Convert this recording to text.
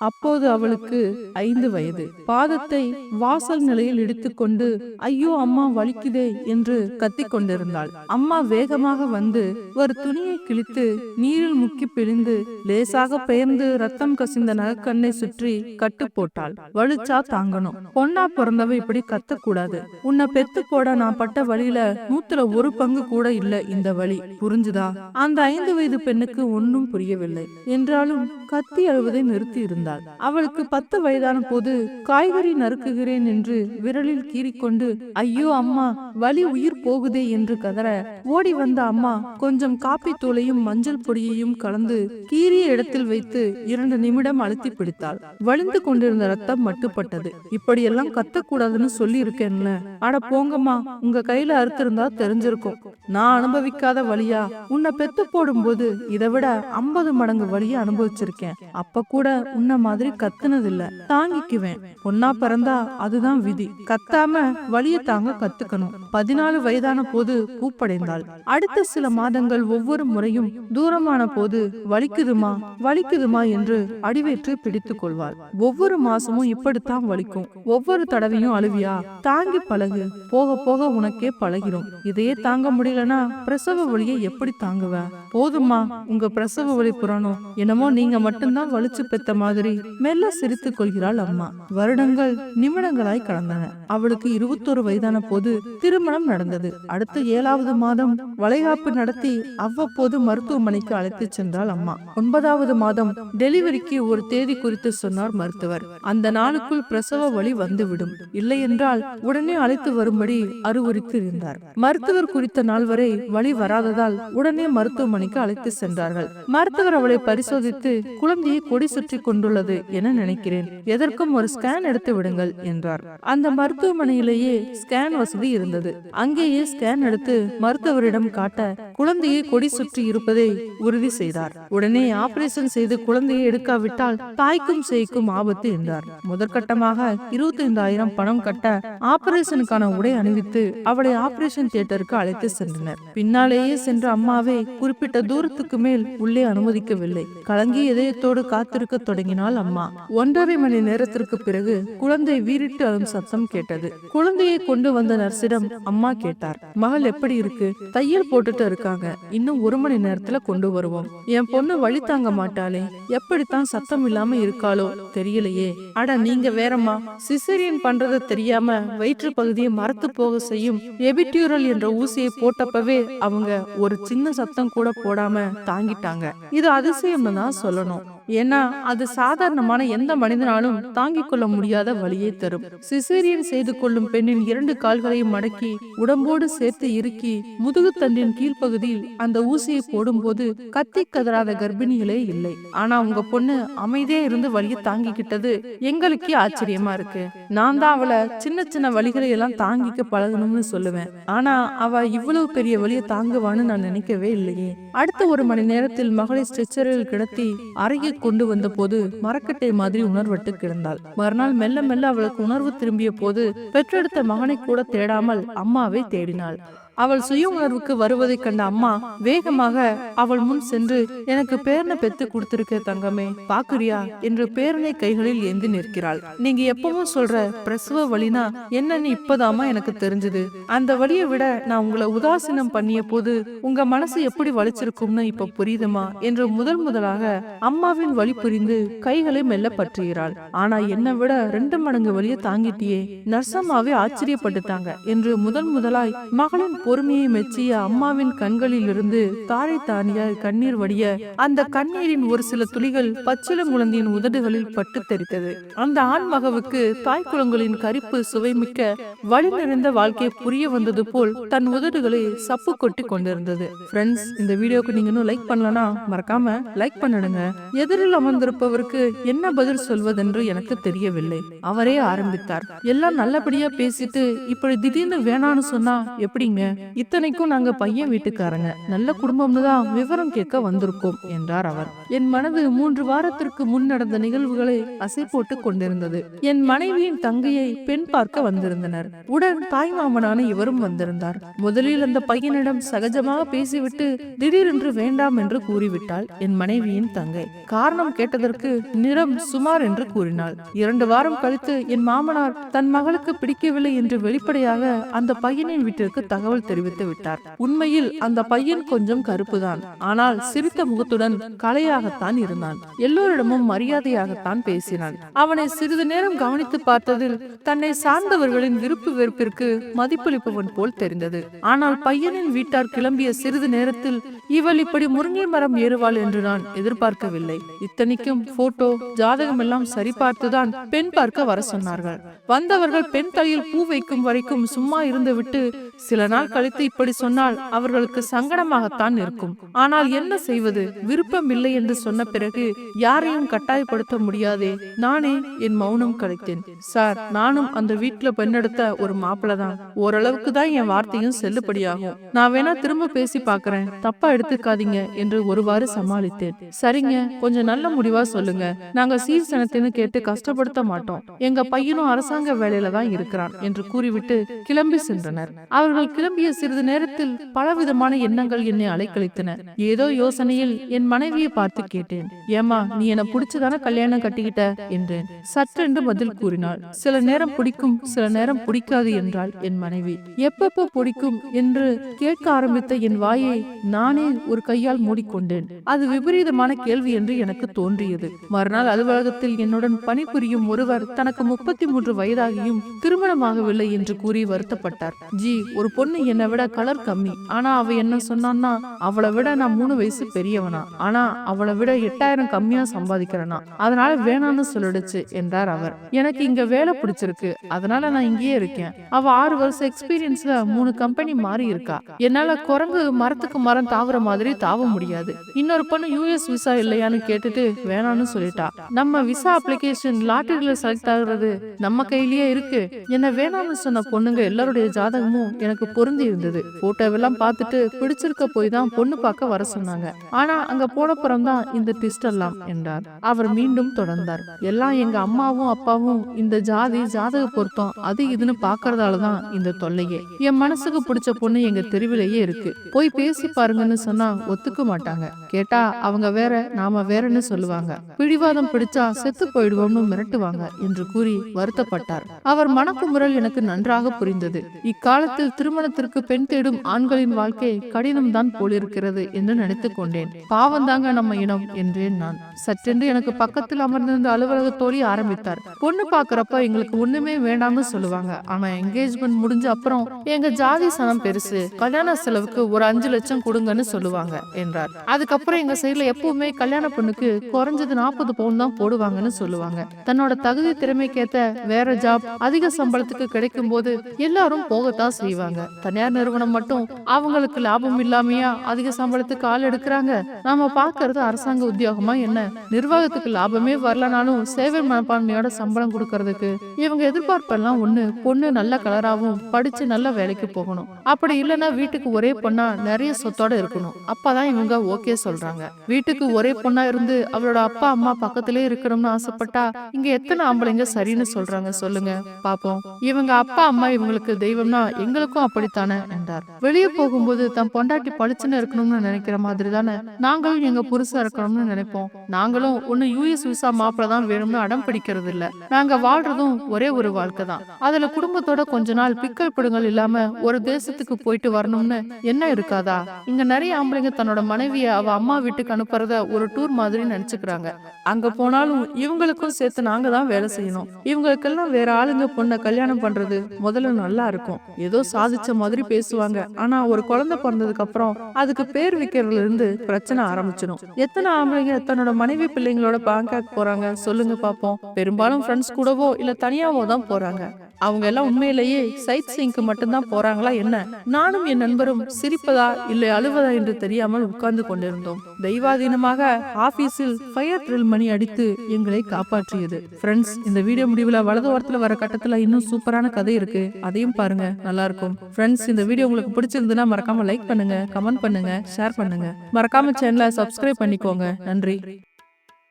அப்போது அவளுக்கு ஐந்து வயது. பாதத்தை வாசல் நிலையில் இடித்துக்கொண்டு ஐயோ அம்மா வலிக்குதே என்று கத்திக் கொண்டிருந்தாள் அம்மா வேகமாக வந்து ஒரு துணியை கிழித்து நீரில் முக்கி பிழிந்து லேசாக பெயர்ந்து ரத்தம் கசிந்த நகக்கண்ணை சுற்றி கட்டு போட்டாள். வலிச்சா தாங்கணும். பொண்ணா பிறந்தவ இப்படி கத்தக்கூடாது. உன்னை பெத்து போட நான் பட்ட வழியில நூத்துல ஒரு பங்கு கூட இல்ல இந்த வழி. புரிஞ்சுதா? அந்த ஐந்து வயது பெண்ணுக்கு ஒன்றும் புரியவில்லை. என்றாலும் கத்தி அழுவதை நிறுத்தி இருந்தாள் இருந்தாள். அவளுக்கு பத்து வயதான போது காய்கறி நறுக்குகிறேன் என்று விரலில் கீறிக்கொண்டு ஐயோ அம்மா வலி உயிர் போகுதே என்று கதற ஓடி வந்த அம்மா கொஞ்சம் காப்பி தூளையும் மஞ்சள் பொடியையும் கலந்து கீறிய இடத்தில் வைத்து இரண்டு நிமிடம் அழுத்தி பிடித்தாள். வலிந்து கொண்டிருந்த ரத்தம் மட்டுப்பட்டது. இப்படியெல்லாம் கத்தக்கூடாதுன்னு சொல்லி இருக்கேன்ல அட போங்கம்மா உங்க கையில அறுத்திருந்தா தெரிஞ்சிருக்கும். நான் அனுபவிக்காத வழியா? உன்னை பெத்து போடும்போது இதை விட ஐம்பது மடங்கு வழியை அனுபவிச்சிருக்கேன். அப்ப கூட உன்னை மாதிரி கத்துனது இல்ல தாங்கிக்குவேன். பொண்ணா பிறந்தா அதுதான் விதி. கத்தாம வழிய தாங்க கத்துக்கணும். பதினாலு வயதான போது பூப்படைந்தாள் அடுத்த சில மாதங்கள் ஒவ்வொரு முறையும் தூரமான போது வலிக்குதுமா வலிக்குதுமா என்று அடிவேற்று பிடித்துக் கொள்வாள். ஒவ்வொரு மாசமும் இப்படித்தான் வலிக்கும். ஒவ்வொரு தடவையும் அழுவியா? தாங்கி பழகு. போக போக உனக்கே பழகிடும் இதையே தாங்க முடியலனா பிரசவ வலியை எப்படி தாங்குவ? போதுமா உங்க பிரசவ வலி புறணும் என்னமோ நீங்க மட்டும்தான் வலிச்சு பெத்த மாதிரி மாதிரி மெல்ல சிரித்துக் கொள்கிறாள் அம்மா. வருடங்கள் நிமிடங்களாய் கடந்தன. அவளுக்கு இருபத்தொரு வயதான போது திருமணம் நடந்தது. அடுத்த ஏழாவது மாதம் வளைகாப்பு நடத்தி அவ்வப்போது மருத்துவமனைக்கு அழைத்து சென்றாள் அம்மா. ஒன்பதாவது மாதம் டெலிவரிக்கு ஒரு தேதி குறித்து சொன்னார் மருத்துவர். அந்த நாளுக்குள் பிரசவ வழி வந்துவிடும். இல்லை என்றால் உடனே அழைத்து வரும்படி அறிவுறுத்தி இருந்தார். மருத்துவர் குறித்த நாள் வரை வழி வராததால் உடனே மருத்துவமனைக்கு அழைத்து சென்றார்கள். மருத்துவர் அவளை பரிசோதித்து குழந்தையை கொடி சுற்றி கொண்டுள்ள கொண்டுள்ளது என நினைக்கிறேன். எதற்கும் ஒரு ஸ்கேன் எடுத்து விடுங்கள் என்றார். அந்த மருத்துவமனையிலேயே ஸ்கேன் வசதி இருந்தது. அங்கேயே ஸ்கேன் எடுத்து மருத்துவரிடம் காட்ட குழந்தையை கொடி சுற்றி இருப்பதை உறுதி செய்தார். உடனே ஆபரேஷன் செய்து குழந்தையை எடுக்காவிட்டால் தாய்க்கும் சேய்க்கும் ஆபத்து என்றார். முதற்கட்டமாக இருபத்தி ஐந்தாயிரம் பணம் கட்ட ஆபரேஷனுக்கான உடை அணிவித்து அவளை ஆபரேஷன் தியேட்டருக்கு அழைத்து சென்றனர். பின்னாலேயே சென்ற அம்மாவை குறிப்பிட்ட தூரத்துக்கு மேல் உள்ளே அனுமதிக்கவில்லை. கலங்கிய இதயத்தோடு காத்திருக்க தொடங்கினாள் அம்மா. ஒன்றரை மணி நேரத்திற்கு பிறகு குழந்தை வீரிட்டு அழும் சத்தம் கேட்டது. குழந்தையை கொண்டு வந்த நர்சிடம் அம்மா கேட்டார். மகள் எப்படி இருக்கு? தையல் போட்டுட்டு இருக்காங்க. இன்னும் ஒரு மணி நேரத்துல கொண்டு வருவோம். என் பொண்ணு வழி தாங்க மாட்டாளே. எப்படித்தான் சத்தம் இல்லாம இருக்காளோ தெரியலையே. அட நீங்க வேறம்மா. சிசேரியன் பண்றது தெரியாம வயிற்று பகுதியை மரத்து போக செய்யும் எபிட்யூரல் என்ற ஊசியை போட்டப்பவே அவங்க ஒரு சின்ன சத்தம் கூட போடாம தாங்கிட்டாங்க. இது அதிசயம்னு தான் சொல்லணும். ஏன்னா அது சாதாரணமான எந்த மனிதனாலும் தாங்கிக் கொள்ள முடியாத வழியை தரும். சிசேரியன் செய்து கொள்ளும் பெண்ணின் இரண்டு கால்களையும் மடக்கி உடம்போடு சேர்த்து இறுக்கி முதுகுத்தண்டின் கீழ்ப்பகுதியில் அந்த ஊசியை போடும்போது கத்தி கதறாத கர்ப்பிணிகளே இல்லை. ஆனா உங்க பொண்ணு அமைதியா இருந்து வழியை தாங்கிக்கிட்டது எங்களுக்கே ஆச்சரியமா இருக்கு. நான் தான் அவளை சின்ன சின்ன வழிகளை எல்லாம் தாங்கிக்க பழகணும்னு சொல்லுவேன். ஆனா அவ இவ்வளவு பெரிய வழியை தாங்குவான்னு நான் நினைக்கவே இல்லையே. அடுத்த ஒரு மணி நேரத்தில் மகளை ஸ்ட்ரெச்சரில் கிடத்தி அறையை கொண்டு வந்த போது மரக்கட்டை மாதிரி உணர்வட்டு கிடந்தாள். மறுநாள் மெல்ல மெல்ல அவளுக்கு உணர்வு திரும்பிய போது பெற்றெடுத்த மகனை கூட தேடாமல் அம்மாவை தேடினாள். அவள் சுய உணர்வுக்கு வருவதைக் கண்ட அம்மா வேகமாக அவள் முன் சென்று எனக்கு பேரனை பெத்து கொடுத்திருக்க தங்கமே பாக்குறியா? என்று பேரனை கைகளில் ஏந்தி நிற்கிறாள். நீங்க எப்பவும் சொல்ற பிரசவ வலினா என்னன்னு இப்பதாமா எனக்கு தெரிஞ்சது. அந்த வழியை விட நான் உங்களை உதாசீனம் பண்ணிய போது உங்க மனசு எப்படி வலிச்சிருக்கும்னு இப்ப புரியுதுமா? என்று முதல் முதலாக அம்மாவின் வழி புரிந்து கைகளை மெல்ல பற்றுகிறாள். ஆனா என்னை விட ரெண்டு மடங்கு வழியை தாங்கிட்டியே. நர்சம்மாவே ஆச்சரியப்பட்டுட்டாங்க என்று முதல் முதலாய் மகளின் பொறுமையை மெச்சிய அம்மாவின் கண்களில் இருந்து தாரை தானியால் கண்ணீர் வடிய அந்த கண்ணீரின் ஒரு சில துளிகள் பச்சிளம் குழந்தையின் உதடுகளில் பட்டு தெரித்தது. அந்த ஆண் மகவுக்கு தாய் குளங்களின் கரிப்பு சுவைமிக்க வழி நிறைந்த வாழ்க்கை புரிய வந்தது போல் தன் உதடுகளை சப்பு கொட்டி கொண்டிருந்தது. ஃப்ரெண்ட்ஸ் இந்த வீடியோக்கு நீங்க இன்னும் லைக் பண்ணலனா மறக்காம லைக் பண்ணிடுங்க. எதிரில் அமர்ந்திருப்பவருக்கு என்ன பதில் சொல்வதென்று எனக்கு தெரியவில்லை. அவரே ஆரம்பித்தார். எல்லாம் நல்லபடியா பேசிட்டு இப்படி திடீர்னு வேணான்னு சொன்னா எப்படிங்க? இத்தனைக்கும் நாங்க பையன் வீட்டுக்காரங்க. நல்ல குடும்பம்னு தான் விவரம் கேட்க வந்திருக்கோம் என்றார் அவர். என் மனது மூன்று வாரத்திற்கு முன் நடந்த நிகழ்வுகளை அசை போட்டு கொண்டிருந்தது. என் மனைவியின் தங்கையை பெண் பார்க்க வந்திருந்தனர். உடன் தாய் மாமனான இவரும் வந்திருந்தார். முதலில் அந்த பையனிடம் சகஜமாக பேசிவிட்டு திடீரென்று வேண்டாம் என்று கூறிவிட்டாள் என் மனைவியின் தங்கை. காரணம் கேட்டதற்கு நிறம் சுமார் என்று கூறினாள். இரண்டு வாரம் கழித்து என் மாமனார் தன் மகளுக்கு பிடிக்கவில்லை என்று வெளிப்படையாக அந்த பையனின் வீட்டிற்கு தகவல் தெரிவித்து விட்டார். உண்மையில் அந்த பையன் கொஞ்சம் கருப்புதான். ஆனால் சிரித்த முகத்துடன் கலையாகத்தான் இருந்தான். எல்லோரிடமும் மரியாதையாகத்தான் பேசினான். அவனை சிறிது நேரம் கவனித்து பார்த்ததில் தன்னை சார்ந்தவர்களின் விருப்பு வெறுப்பிற்கு மதிப்பளிப்பவன் போல் தெரிந்தது. ஆனால் பையனின் வீட்டார் கிளம்பிய சிறிது நேரத்தில் இவள் இப்படி முருங்கை மரம் ஏறுவாள் என்று நான் எதிர்பார்க்கவில்லை. இத்தனைக்கும் போட்டோ ஜாதகம் எல்லாம் சரிபார்த்துதான் பெண் பார்க்க வர சொன்னார்கள். வந்தவர்கள் பெண் தலையில் பூ வைக்கும் வரைக்கும் சும்மா இருந்துவிட்டு சில நாள் கழித்து இப்படி சொன்னால் அவர்களுக்கு சங்கடமாகத்தான் இருக்கும். ஆனால் என்ன செய்வது? விருப்பம் இல்லை என்று சொன்ன பிறகு யாரையும் கட்டாயப்படுத்த முடியாதே. நானே என் மௌனம் கழித்தேன். சார் நானும் அந்த வீட்டுல பெண்ணெடுத்த ஒரு மாப்பிள்ள தான். ஓரளவுக்கு தான் என் வார்த்தையும் செல்லுபடியாகும். நான் வேணா திரும்ப பேசி பாக்குறேன் தப்பா எடுத்துக்காதீங்க என்று ஒருவாறு சமாளித்தேன். சரிங்க கொஞ்சம் நல்ல முடிவா சொல்லுங்க. நாங்க சீர்சனத்தின்னு கேட்டு கஷ்டப்படுத்த மாட்டோம். எங்க பையனும் அரசாங்க வேலையில தான் இருக்கிறான் என்று கூறிவிட்டு கிளம்பி சென்றனர். அவர்கள் திரும்பிய சிறிது நேரத்தில் பலவிதமான எண்ணங்கள் என்னை அலைக்கழித்தன. ஏதோ யோசனையில் என் மனைவியை பார்த்து கேட்டேன். ஏமா நீ என பிடிச்சதான கல்யாணம் கட்டிக்கிட்ட? என்றேன். சற்றென்று பதில் கூறினாள். சில நேரம் பிடிக்கும் சில நேரம் பிடிக்காது என்றாள் என் மனைவி. எப்பப்போ பிடிக்கும்? என்று கேட்க ஆரம்பித்த என் வாயை நானே ஒரு கையால் மூடிக்கொண்டேன். அது விபரீதமான கேள்வி என்று எனக்கு தோன்றியது. மறுநாள் அலுவலகத்தில் என்னுடன் பணிபுரியும் ஒருவர் தனக்கு முப்பத்தி மூன்று வயதாகியும் திருமணமாகவில்லை என்று கூறி வருத்தப்பட்டார். ஜி ஒரு பொண்ணு என்னை விட கலர் கம்மி. ஆனா அவ என்ன சொன்னான்னா அவளை விட நான் மூணு வயசு பெரியவனா. ஆனா அவளை விட எட்டாயிரம் கம்மியா சம்பாதிக்கிறனா. அதனால வேணான்னு சொல்லிடுச்சு என்றார் அவர். எனக்கு இங்க வேலை பிடிச்சிருக்கு. அதனால நான் இங்கேயே இருக்கேன். அவ ஆறு வருஷம் எக்ஸ்பீரியன்ஸ்ல மூணு கம்பெனி மாறி இருக்கா. என்னால குரங்கு மரத்துக்கு மரம் தாவுற மாதிரி தாவ முடியாது. இன்னொரு பொண்ணு யூஎஸ் விசா இல்லையான்னு கேட்டுட்டு வேணான்னு சொல்லிட்டா. நம்ம விசா அப்ளிகேஷன் லாட்டரியில செலக்ட் ஆகுறது நம்ம கையிலேயே இருக்கு. என்ன வேணாம்னு சொன்ன பொண்ணுங்க எல்லாருடைய ஜாதகமும் எனக்கு பொருந்த இருந்தது. போட்டோவெல்லாம் பார்த்துட்டு பிடிச்சிருக்க போய் தான் பொண்ணு பார்க்க வர சொன்னாங்க. ஆனா அங்க போன தான் இந்த ட்விஸ்ட் எல்லாம் என்றார். அவர் மீண்டும் தொடர்ந்தார். எல்லாம் எங்க அம்மாவும் அப்பாவும் இந்த ஜாதி ஜாதக பொருத்தம் அது இதுன்னு பாக்குறதால தான் இந்த தொல்லையே. என் மனசுக்கு பிடிச்ச பொண்ணு எங்க தெருவிலேயே இருக்கு. போய் பேசி பாருங்கன்னு சொன்னா ஒத்துக்க மாட்டாங்க. கேட்டா அவங்க வேற நாம வேறன்னு சொல்லுவாங்க. பிடிவாதம் பிடிச்சா செத்து போயிடுவோம்னு மிரட்டுவாங்க என்று கூறி வருத்தப்பட்டார். அவர் மனக்குமுறல் எனக்கு நன்றாக புரிந்தது. இக்காலத்தில் திருமணத்திற்கு பெண் தேடும் ஆண்களின் வாழ்க்கை கடினம்தான் போலிருக்கிறது என்று நினைத்துக் கொண்டேன். பாவந்தாங்க நம்ம இனம் என்றேன் நான். சற்றென்று எனக்கு பக்கத்தில் அமர்ந்திருந்த அலுவலக தோழி ஆரம்பித்தார். பொண்ணு பாக்குறப்ப எங்களுக்கு ஒண்ணுமே வேண்டாம்னு சொல்லுவாங்க. ஆனா என்கேஜ்மெண்ட் முடிஞ்ச அப்புறம் எங்க ஜாதி சனம் பெருசு கல்யாண செலவுக்கு ஒரு அஞ்சு லட்சம் கொடுங்கன்னு சொல்லுவாங்க என்றார். அதுக்கப்புறம் எங்க சைடுல எப்பவுமே கல்யாண பொண்ணுக்கு குறைஞ்சது நாற்பது பவுன் தான் போடுவாங்கன்னு சொல்லுவாங்க. தன்னோட தகுதி திறமைக்கேத்த வேற ஜாப் அதிக சம்பளத்துக்கு கிடைக்கும் போது எல்லாரும் போகத்தான் செய்வாங்க. தனியார் நிறுவனம் மட்டும் அவங்களுக்கு லாபம் இல்லாமையா அதிக சம்பளத்துக்கு ஆள் எடுக்கிறாங்க? நாம பாக்குறது அரசாங்க உத்தியோகமா என்ன? நிர்வாகத்துக்கு லாபமே வரலனாலும் சேவை மனப்பான்மையோட சம்பளம் கொடுக்கறதுக்கு. இவங்க எதிர்பார்ப்பெல்லாம் ஒண்ணு பொண்ணு நல்ல கலராகவும் படிச்சு நல்ல வேலைக்கு போகணும். அப்படி இல்லைன்னா வீட்டுக்கு ஒரே பொண்ணா நிறைய சொத்தோட இருக்கணும். அப்பதான் இவங்க ஓகே சொல்றாங்க. வீட்டுக்கு ஒரே பொண்ணா இருந்து அவளோட அப்பா அம்மா பக்கத்திலே இருக்கணும்னு ஆசைப்பட்டா இங்க எத்தனை ஆம்பளைங்க சரின்னு சொல்றாங்க சொல்லுங்க. பாப்போம். இவங்க அப்பா அம்மா இவங்களுக்கு தெய்வம்னா எங்களுக்கும் அப்படித்தான். என்றார். வெளியே போகும்போது தன் பொண்டாட்டி பளிச்சுன்னு இருக்கணும்னு நினைக்கிற மாதிரி தானே? நாங்களும் எங்க புருஷன் இருக்கணும்னு நினைப்போம். நாங்களும் ஒண்ணு யூஎஸ் விசா மாப்பிள தான் வேணும்னு அடம் பிடிக்கிறது இல்ல நாங்க வாழ்றதும் ஒரே ஒரு வாழ்க்கை தான். அதுல குடும்பத்தோட கொஞ்ச நாள் பிக்கல் பிடுங்கல் இல்லாம ஒரு தேசத்துக்கு போயிட்டு வரணும்னு என்ன இருக்காதா? இங்க நிறைய ஆம்பளைங்க தன்னோட மனைவிய அவ அம்மா வீட்டுக்கு அனுப்புறத ஒரு டூர் மாதிரி நினைச்சுக்கிறாங்க. அங்க போனாலும் இவங்களுக்கும் சேர்த்து நாங்க தான் வேலை செய்யணும். இவங்களுக்கெல்லாம் வேற ஆளுங்க பொண்ணை கல்யாணம் பண்றது முதல்ல நல்லா இருக்கும். ஏதோ சாதிச்ச மாதிரி மாதிரி பேசுவாங்க. ஆனா ஒரு குழந்தை பிறந்ததுக்கு அப்புறம் அதுக்கு பேர் வைக்கிறதுல இருந்து பிரச்சனை ஆரம்பிச்சிடும். எத்தனை ஆம்பளைங்க தன்னோட மனைவி பிள்ளைங்களோட பேங்காக் போறாங்க? சொல்லுங்க பாப்போம். பெரும்பாலும் ஃப்ரெண்ட்ஸ் கூடவோ இல்ல தனியாவோ தான் போறாங்க. அவங்க எல்லாம் உண்மையிலேயே சைட் சீங்க்கு மட்டும்தான் போறாங்களா என்ன? நானும் என் நண்பரும் சிரிப்பதா இல்லை அழுவதா என்று தெரியாமல் உட்கார்ந்து கொண்டிருந்தோம். தெய்வாதீனமாக ஆபீஸில் ஃபயர் ட்ரில் மணி அடித்து எங்களை காப்பாற்றியது. ஃப்ரெண்ட்ஸ் இந்த வீடியோ முடிவுல வலது ஓரத்துல வர கட்டத்துல இன்னும் சூப்பரான கதை இருக்கு. அதையும் பாருங்க நல்லா இருக்கும் ஃப்ரெண்ட்ஸ் இந்த வீடியோ உங்களுக்கு பிடிச்சிருந்ததுன்னா மறக்காம லைக் பண்ணுங்க கமெண்ட் பண்ணுங்க ஷேர் பண்ணுங்க. மறக்காம சேனலை சப்ஸ்கிரைப் பண்ணிக்கோங்க. நன்றி.